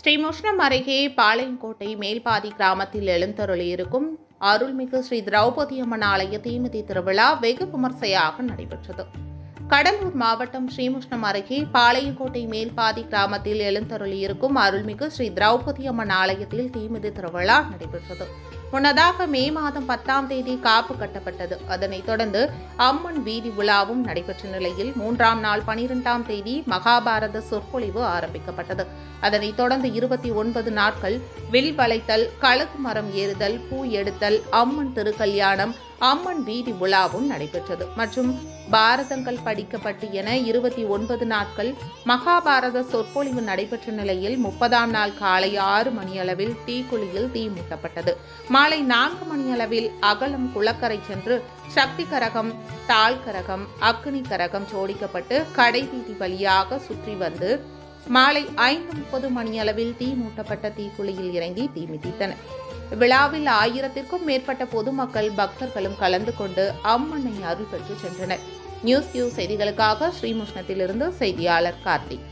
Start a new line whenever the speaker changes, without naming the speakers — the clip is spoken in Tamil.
ஸ்ரீமுஷ்ணம் அருகே பாளையங்கோட்டை மேல்பாதி கிராமத்தில் எழுந்தருளியிருக்கும் அருள்மிகு ஸ்ரீ திரௌபதி அம்மன் ஆலய தீமிதி திருவிழா வெகு விமர்சையாக நடைபெற்றது. கடலூர் மாவட்டம் ஸ்ரீமுஷ்ணம் அருகே பாளையங்கோட்டை மேல்பாதி கிராமத்தில் எழுந்தருளியிருக்கும் அருள்மிகு ஸ்ரீ திரௌபதி அம்மன் ஆலயத்தில் தீமிதி திருவிழா நடைபெற்றது. முன்னதாக மே மாதம் பத்தாம் தேதி காப்பு கட்டப்பட்டது. அதனைத் தொடர்ந்து அம்மன் வீதி உலாவும் நடைபெற்ற நிலையில் மூன்றாம் நாள் பனிரெண்டாம் தேதி மகாபாரத சொற்பொழிவு ஆரம்பிக்கப்பட்டது. அதனைத் தொடர்ந்து இருபத்தி ஒன்பது நாட்கள் வில் வளைத்தல் கழுகு மரம் ஏறுதல் பூ எடுத்தல் அம்மன் திருக்கல்யாணம் அம்மன் வீதி உலாவும் நடைபெற்றது. மற்றும் பாரதங்கள் படிக்கப்பட்டு என இருபத்தி ஒன்பது நாட்கள் மகாபாரத சொற்பொழிவு நடைபெற்ற நிலையில் முப்பதாம் நாள் காலை ஆறு மணியளவில் தீக்குழியில் தீ மூட்டப்பட்டது. மாலை நான்கு மணியளவில் அகலம் குளக்கரை சென்று சக்தி கரகம் தாள் கரகம் அக்னி கரகம் ஜோடிக்கப்பட்டு கடை வீதி வழியாக சுற்றி வந்து மாலை ஐந்து முப்பது மணியளவில் தீ மூட்டப்பட்ட தீக்குழியில் இறங்கி தீ மிதித்தனர். விழாவில் ஆயிரத்திற்கும் மேற்பட்ட பொதுமக்கள் பக்தர்களும் கலந்து கொண்டு அம்மனை அருள் பெற்று சென்றனர். நியூஸ் கியூ செய்திகளுக்காக ஸ்ரீமுஷ்ணத்திலிருந்து செய்தியாளர் கார்த்திக்.